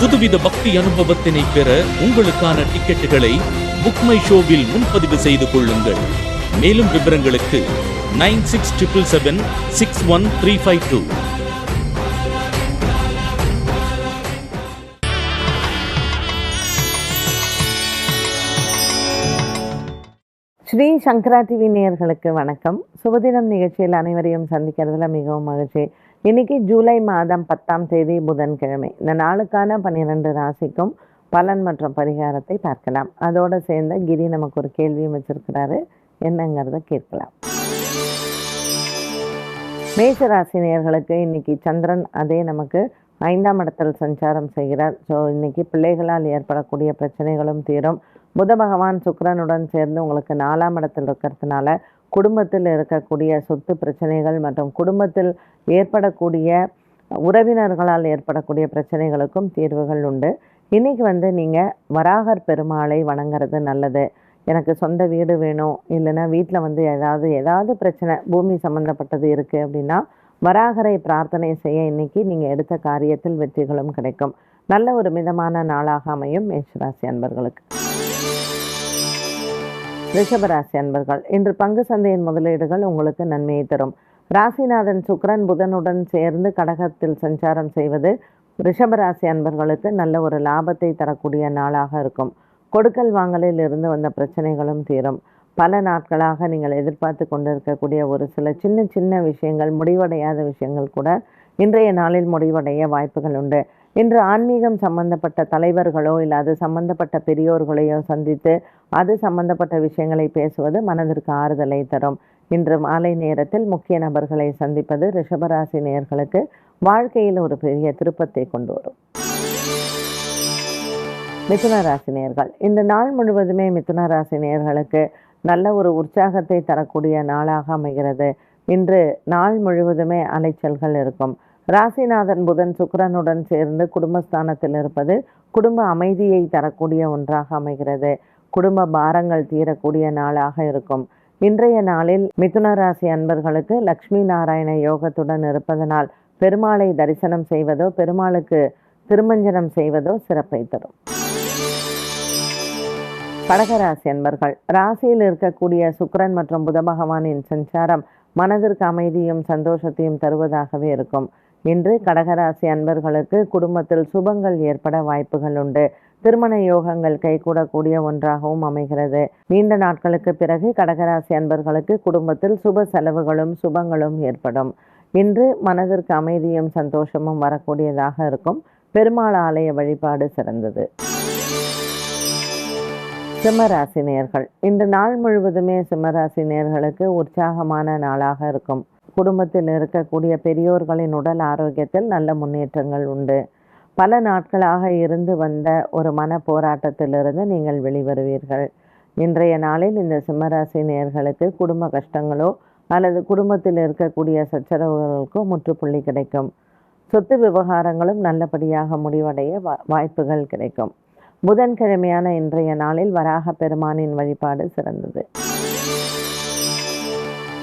புதுவித பக்தி அனுபவத்தினை பெற உங்களுக்கான டிக்கெட்டுகளை புக்மை ஷோவில் முன்பதிவு செய்து கொள்ளுங்கள். மேலும் விவரங்களுக்கு nine six triple seven six one three five two. Sri Sankara TV நேயர்களுக்கு வணக்கம். சுபதினம் நிகழ்ச்சியில் அனைவரையும் சந்திக்கிறதுல மிகவும் மகிழ்ச்சி. இன்னைக்கு ஜூலை மாதம் பத்தாம் தேதி புதன்கிழமை. இந்த நாளுக்கான பன்னிரெண்டு ராசிக்கும் பலன் மற்றும் பரிகாரத்தை பார்க்கலாம். அதோடு சேர்ந்து கிரி நமக்கு ஒரு கேள்வியும் வச்சிருக்கிறாரு. என்னங்கிறத கேட்கலாம். மேச ராசினியர்களுக்கு இன்னைக்கு சந்திரன் அதே நமக்கு ஐந்தாம் இடத்தில் சஞ்சாரம் செய்கிறார். ஸோ இன்னைக்கு பிள்ளைகளால் ஏற்படக்கூடிய பிரச்சனைகளும் தீரும். புத பகவான் சுக்கரனுடன் சேர்ந்து உங்களுக்கு நாலாம் இடத்தில் இருக்கிறதுனால குடும்பத்தில் இருக்கக்கூடிய சொத்து பிரச்சனைகள் மற்றும் குடும்பத்தில் ஏற்படக்கூடிய உறவினர்களால் ஏற்படக்கூடிய பிரச்சனைகளுக்கும் தீர்வுகள் உண்டு. இன்றைக்கி வந்து நீங்கள் வராகர் பெருமாளை வணங்குறது நல்லது. எனக்கு சொந்த வீடு வேணும் இல்லைன்னா வீட்டில் வந்து ஏதாவது ஏதாவது பிரச்சனை பூமி சம்மந்தப்பட்டது இருக்குது அப்படின்னா வராகரை பிரார்த்தனை செய்ய இன்னைக்கு நீங்கள் எடுத்த காரியத்தில் வெற்றிகளும் கிடைக்கும். நல்ல ஒரு மிதமான நாளாக அமையும் மேஷராசி அன்பர்களுக்கு. ரிஷபராசி அன்பர்கள் இன்று பங்கு சந்தையின் முதலீடுகள் உங்களுக்கு நன்மையை தரும். ராசிநாதன் சுக்ரன் புதனுடன் சேர்ந்து கடகத்தில் சஞ்சாரம் செய்வது ரிஷபராசி அன்பர்களுக்கு நல்ல ஒரு லாபத்தை தரக்கூடிய நாளாக இருக்கும். கொடுக்கல் வாங்கலில் இருந்து வந்த பிரச்சனைகளும் தீரும். பல நாட்களாக நீங்கள் எதிர்பார்த்து கொண்டிருக்கக்கூடிய ஒரு சில சின்ன சின்ன விஷயங்கள் முடிவடையாத விஷயங்கள் கூட இன்றைய நாளில் முடிவடைய வாய்ப்புகள் உண்டு. இன்று ஆன்மீகம் சம்பந்தப்பட்ட தலைவர்களோ இல்லை அது சம்பந்தப்பட்ட பெரியோர்களையோ சந்தித்து அது சம்பந்தப்பட்ட விஷயங்களை பேசுவது மனதிற்கு ஆறுதலை தரும். இன்று மாலை நேரத்தில் முக்கிய நபர்களை சந்திப்பது ரிஷபராசி நேர்களுக்கு வாழ்க்கையில் ஒரு பெரிய திருப்பத்தை கொண்டு வரும். மிதுன ராசி இந்த நாள் முழுவதுமே மிதுன ராசி நல்ல ஒரு உற்சாகத்தை தரக்கூடிய நாளாக அமைகிறது. இன்று நாள் முழுவதுமே அலைச்சல்கள் இருக்கும். ராசிநாதன் புதன் சுக்கரனுடன் சேர்ந்து குடும்பஸ்தானத்தில் இருப்பது குடும்ப அமைதியை தரக்கூடிய ஒன்றாக அமைகிறது. குடும்ப பாரங்கள் தீரக்கூடிய நாளாக இருக்கும். இன்றைய நாளில் மிதுன ராசி அன்பர்களுக்கு லக்ஷ்மி நாராயண யோகத்துடன் இருப்பதனால் பெருமாளை தரிசனம் செய்வதோ பெருமாளுக்கு திருமஞ்சனம் செய்வதோ சிறப்பை தரும். கடகராசி அன்பர்கள் ராசியில் இருக்கக்கூடிய சுக்கரன் மற்றும் புத பகவானின் சஞ்சாரம் மனதிற்கு அமைதியும் சந்தோஷத்தையும் தருவதாகவே இருக்கும். இன்று கடகராசி அன்பர்களுக்கு குடும்பத்தில் சுபங்கள் ஏற்பட வாய்ப்புகள் உண்டு. திருமண யோகங்கள் கைகூடக்கூடிய ஒன்றாகவும் அமைகிறது. நீண்ட நாட்களுக்கு பிறகு கடகராசி அன்பர்களுக்கு குடும்பத்தில் சுப செலவுகளும் சுபங்களும் ஏற்படும். இன்று மனதிற்கு அமைதியும் சந்தோஷமும் வரக்கூடியதாக இருக்கும். பெருமாள் ஆலய வழிபாடு சிறந்தது. சிம்மராசி நேர்கள். இன்று நாள் முழுவதுமே சிம்மராசி நேர்களுக்கு உற்சாகமான நாளாக இருக்கும். குடும்பத்தில் இருக்கக்கூடிய பெரியோர்களின் உடல் ஆரோக்கியத்தில் நல்ல முன்னேற்றங்கள் உண்டு. பல நாட்களாக இருந்து வந்த ஒரு மன போராட்டத்திலிருந்து நீங்கள் வெளிவருவீர்கள். இன்றைய நாளில் இந்த சிம்மராசி நேர்களுக்கு குடும்ப கஷ்டங்களோ அல்லது குடும்பத்தில் இருக்கக்கூடிய சச்சரவுகளுக்கோ முற்றுப்புள்ளி கிடைக்கும். சொத்து விவகாரங்களும் நல்லபடியாக முடிவடைய வா- வாய்ப்புகள் கிடைக்கும். புதன்கிழமையான இன்றைய நாளில் வராக பெருமானின் வழிபாடு சிறந்தது.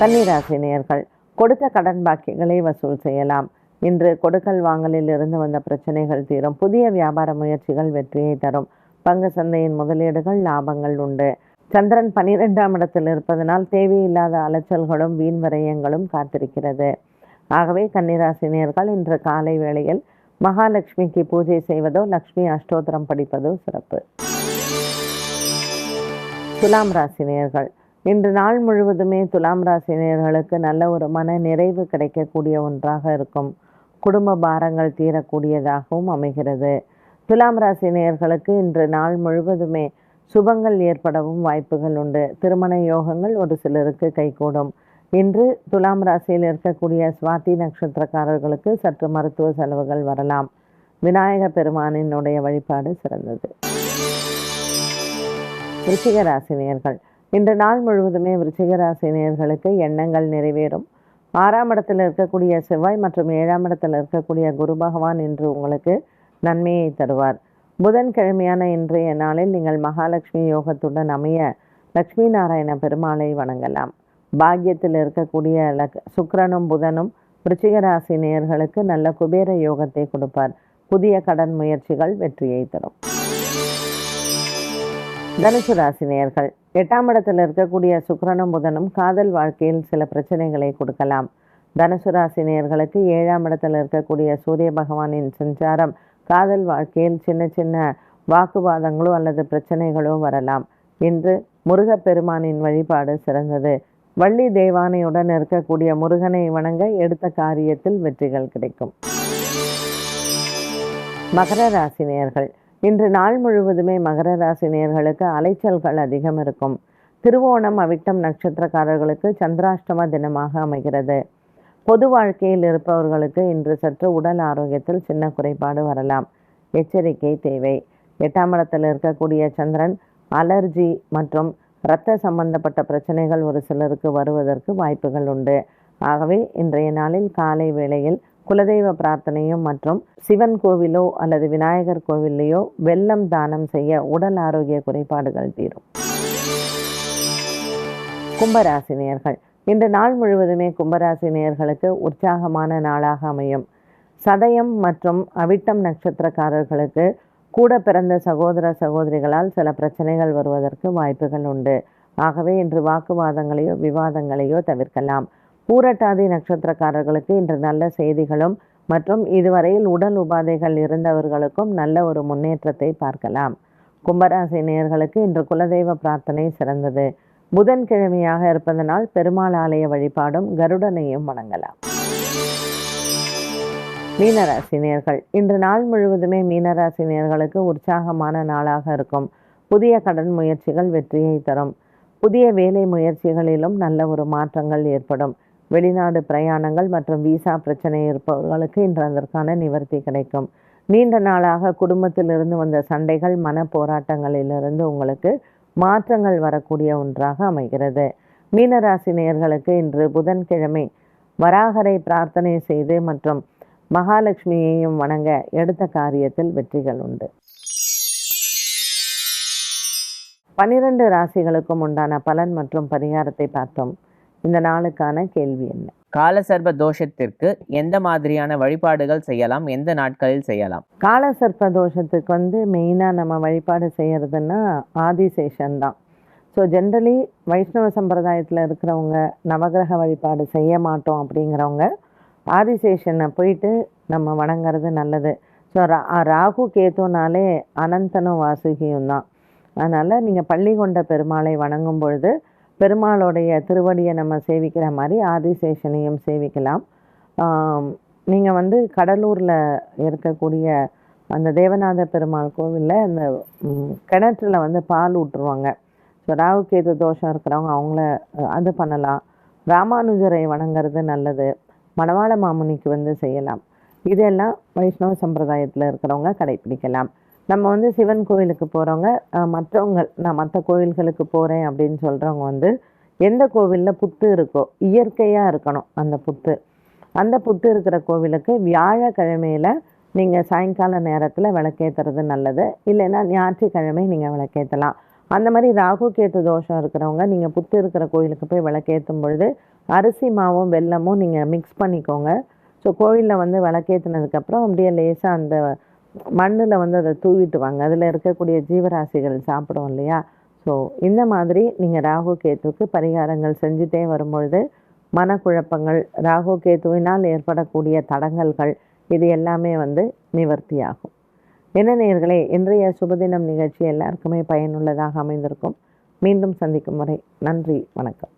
கன்னிராசி நேர்கள் கொடுத்த கடன் பாக்கிகளை வசூல் செய்யலாம். இன்று கொடுக்கல் வாங்கலில் இருந்து வந்த பிரச்சனைகள் தீரும். புதிய வியாபார முயற்சிகள் வெற்றியை தரும். பங்கு சந்தையின் முதலீடுகள் லாபங்கள் உண்டு. சந்திரன் பனிரெண்டாம் இடத்தில் இருப்பதனால் தேவையில்லாத அலைச்சல்களும் வீண் விரயங்களும் காத்திருக்கிறது. ஆகவே கன்னிராசினியர்கள் இன்று காலை வேளையில் மகாலட்சுமிக்கு பூஜை செய்வதோ லக்ஷ்மி அஷ்டோத்திரம் படிப்பதோ சிறப்பு. துலாம் ராசினியர்கள். இன்று நாள் முழுவதுமே துலாம் ராசினியர்களுக்கு நல்ல ஒரு மன நிறைவு கிடைக்கக்கூடிய ஒன்றாக இருக்கும். குடும்ப பாரங்கள் தீரக்கூடியதாகவும் அமைகிறது. துலாம் ராசினியர்களுக்கு இன்று நாள் முழுவதுமே சுபங்கள் ஏற்படவும் வாய்ப்புகள் உண்டு. திருமண யோகங்கள் ஒரு சிலருக்கு கைகூடும். இன்று துலாம் ராசியில் இருக்கக்கூடிய சுவாதி நட்சத்திரக்காரர்களுக்கு சற்று மருத்துவ செலவுகள் வரலாம். விநாயக பெருமானினுடைய வழிபாடு சிறந்தது. விருச்சிக ராசினியர்கள் இன்று நாள் முழுவதுமே விருச்சிகராசி நேர்களுக்கு எண்ணங்கள் நிறைவேறும். ஆறாம் இடத்தில் இருக்கக்கூடிய செவ்வாய் மற்றும் ஏழாம் இடத்தில் இருக்கக்கூடிய குரு பகவான் இன்று உங்களுக்கு நன்மையை தருவார். புதன்கிழமையான இன்றைய நாளில் நீங்கள் மகாலட்சுமி யோகத்துடன் அமைய லக்ஷ்மி நாராயண பெருமாளை வணங்கலாம். பாக்கியத்தில் இருக்கக்கூடிய லக் சுக்கரனும் புதனும் விருச்சிகராசி நேர்களுக்கு நல்ல குபேர யோகத்தை கொடுப்பார். புதிய கடன் முயற்சிகள் வெற்றியை தரும். தனுசு ராசி நேயர்கள் எட்டாம் இடத்தில் இருக்கக்கூடிய சுக்கரனும் புதனும் காதல் வாழ்க்கையில் சில பிரச்சனைகளை கொடுக்கலாம். தனுசு ராசி நேயர்களுக்கு ஏழாம் இடத்தில் இருக்கக்கூடிய சூரிய பகவானின் சஞ்சாரம் காதல் வாழ்க்கையில் சின்ன சின்ன வாக்குவாதங்களோ அல்லது பிரச்சனைகளோ வரலாம். இன்று முருகப்பெருமானின் வழிபாடு சிறந்தது. வள்ளி தேவானையுடன் இருக்கக்கூடிய முருகனை வணங்க எடுத்த காரியத்தில் வெற்றிகள் கிடைக்கும். மகர ராசி நேயர்கள் இன்று நாள் முழுவதுமே மகர ராசி நேர்களுக்கு அலைச்சல்கள் அதிகம் இருக்கும். திருவோணம் அவிட்டம் நட்சத்திரக்காரர்களுக்கு சந்திராஷ்டம தினமாக அமைகிறது. பொது வாழ்க்கையில் இருப்பவர்களுக்கு இன்று சற்று உடல் ஆரோக்கியத்தில் சின்ன குறைபாடு வரலாம். எச்சரிக்கை தேவை. எட்டாம் இடத்தில் இருக்கக்கூடிய சந்திரன் அலர்ஜி மற்றும் இரத்த சம்பந்தப்பட்ட பிரச்சனைகள் ஒரு சிலருக்கு வருவதற்கு வாய்ப்புகள் உண்டு. ஆகவே இன்றைய நாளில் காலை வேளையில் குலதெய்வ பிரார்த்தனையும் மற்றும் சிவன் கோவிலோ அல்லது விநாயகர் கோவில்லையோ வெள்ளம் தானம் செய்ய உடல் ஆரோக்கிய குறைபாடுகள் தீரும். கும்பராசினியர்கள். இன்று நாள் முழுவதுமே கும்பராசினியர்களுக்கு உற்சாகமான நாளாக அமையும். சதயம் மற்றும் அவிட்டம் நட்சத்திரக்காரர்களுக்கு கூட பிறந்த சகோதர சகோதரிகளால் சில பிரச்சனைகள் வருவதற்கு வாய்ப்புகள் உண்டு. ஆகவே இன்று வாக்குவாதங்களையோ விவாதங்களையோ தவிர்க்கலாம். பூரட்டாதி நட்சத்திரக்காரர்களுக்கு இன்று நல்ல செய்திகளும் மற்றும் இதுவரையில் உடல் உபாதைகள் இருந்தவர்களுக்கும் நல்ல ஒரு முன்னேற்றத்தை பார்க்கலாம். கும்பராசி நேயர்களுக்கு இன்று குலதெய்வ பிரார்த்தனை சிறந்தது. புதன்கிழமையாக இருப்பதனால் பெருமாள் ஆலய வழிபாடும் கருடனையும் வணங்கலாம். மீனராசினியர்கள் இன்று நாள் முழுவதுமே மீனராசினியர்களுக்கு உற்சாகமான நாளாக இருக்கும். புதிய கடன் முயற்சிகள் வெற்றியை தரும். புதிய வேலை முயற்சிகளிலும் நல்ல ஒரு மாற்றங்கள் ஏற்படும். வெளிநாடு பிரயாணங்கள் மற்றும் விசா பிரச்சனை இருப்பவர்களுக்கு இன்று அதற்கான நிவர்த்தி கிடைக்கும். நீண்ட நாளாக குடும்பத்திலிருந்து வந்த சண்டைகள் மன போராட்டங்களிலிருந்து உங்களுக்கு மாற்றங்கள் வரக்கூடிய ஒன்றாக அமைகிறது. மீனராசி நேயர்களுக்கு இன்று புதன்கிழமை வராகரை பிரார்த்தனை செய்து மற்றும் மகாலட்சுமியையும் வணங்க எடுத்த காரியத்தில் வெற்றிகள் உண்டு. பனிரெண்டு ராசிகளுக்கும் உண்டான பலன் மற்றும் பரிகாரத்தை பார்த்தோம். இந்த நாளுக்கான கேள்வி என்ன? காலசர்ப தோஷத்திற்கு எந்த மாதிரியான வழிபாடுகள் செய்யலாம்? எந்த நாட்களில் செய்யலாம்? காலசர்ப்ப தோஷத்துக்கு வந்து மெயினாக நம்ம வழிபாடு செய்கிறதுன்னா ஆதிசேஷன் தான். ஸோ ஜென்ரலி வைஷ்ணவ சம்பிரதாயத்தில் இருக்கிறவங்க நவகிரக வழிபாடு செய்ய மாட்டோம் அப்படிங்கிறவங்க ஆதிசேஷனை போயிட்டு நம்ம வணங்குறது நல்லது. ஸோ ரா ராகு கேத்துனாலே அனந்தனும் வாசுகியும் தான். அதனால் நீங்கள் பள்ளி கொண்ட பெருமாளை வணங்கும் பொழுது பெருமாளுடைய திருவடியை நம்ம சேவிக்கிற மாதிரி ஆதிசேஷனையும் சேவிக்கலாம். நீங்கள் வந்து கடலூரில் இருக்கக்கூடிய அந்த தேவநாத பெருமாள் கோவிலில் அந்த கிணற்றில் கிணற்றுல வந்து பால் ஊட்டுருவாங்க ஸோ ராகு கேது தோஷம் இருக்கிறவங்க அவங்கள அது பண்ணலாம். ராமானுஜரை வணங்குறது நல்லது. மணவாள மாமுனிக்கு வந்து செய்யலாம். இதெல்லாம் வைஷ்ணவ சம்பிரதாயத்தில் இருக்கிறவங்க கடைப்பிடிக்கலாம் நம்ம வந்து சிவன் கோயிலுக்கு போகிறவங்க மற்றவங்க நான் மற்ற கோயில்களுக்கு போகிறேன் அப்படின்னு சொல்கிறவங்க வந்து எந்த கோவிலில் புத்து இருக்கோ இயற்கையாக இருக்கணும் அந்த புத்து. அந்த புத்து இருக்கிற கோவிலுக்கு வியாழக்கிழமையில் நீங்கள் சாயங்கால நேரத்தில் விளக்கேற்றுறது நல்லது. இல்லைன்னா ஞாயிற்றுக்கிழமை நீங்கள் விளக்கேற்றலாம் அந்த மாதிரி ராகு கேத்து தோஷம் இருக்கிறவங்க நீங்கள் புத்து இருக்கிற கோயிலுக்கு போய் விளக்கேற்றும் பொழுது அரிசி மாவும் வெல்லமும் நீங்கள் மிக்ஸ் பண்ணிக்கோங்க. ஸோ கோயிலில் வந்து விளக்கேற்றினதுக்கப்புறம் அப்படியே லேசாக அந்த மண்ணில் வந்து அதை தூவிட்டுவாங்க. அதில் இருக்கக்கூடிய ஜீவராசிகள் சாப்பிடும் இல்லையா? ஸோ இந்த மாதிரி நீங்கள் ராகு கேத்துவுக்கு பரிகாரங்கள் செஞ்சுட்டே வரும்பொழுது மனக்குழப்பங்கள் ராகு கேத்துவினால் ஏற்படக்கூடிய தடங்கல்கள் இது எல்லாமே வந்து நிவர்த்தியாகும். என்ன நேர்களே இன்றைய சுபதினம் நிகழ்ச்சி எல்லாருக்குமே பயனுள்ளதாக அமைந்திருக்கும். மீண்டும் சந்திக்கும் வரை நன்றி வணக்கம்.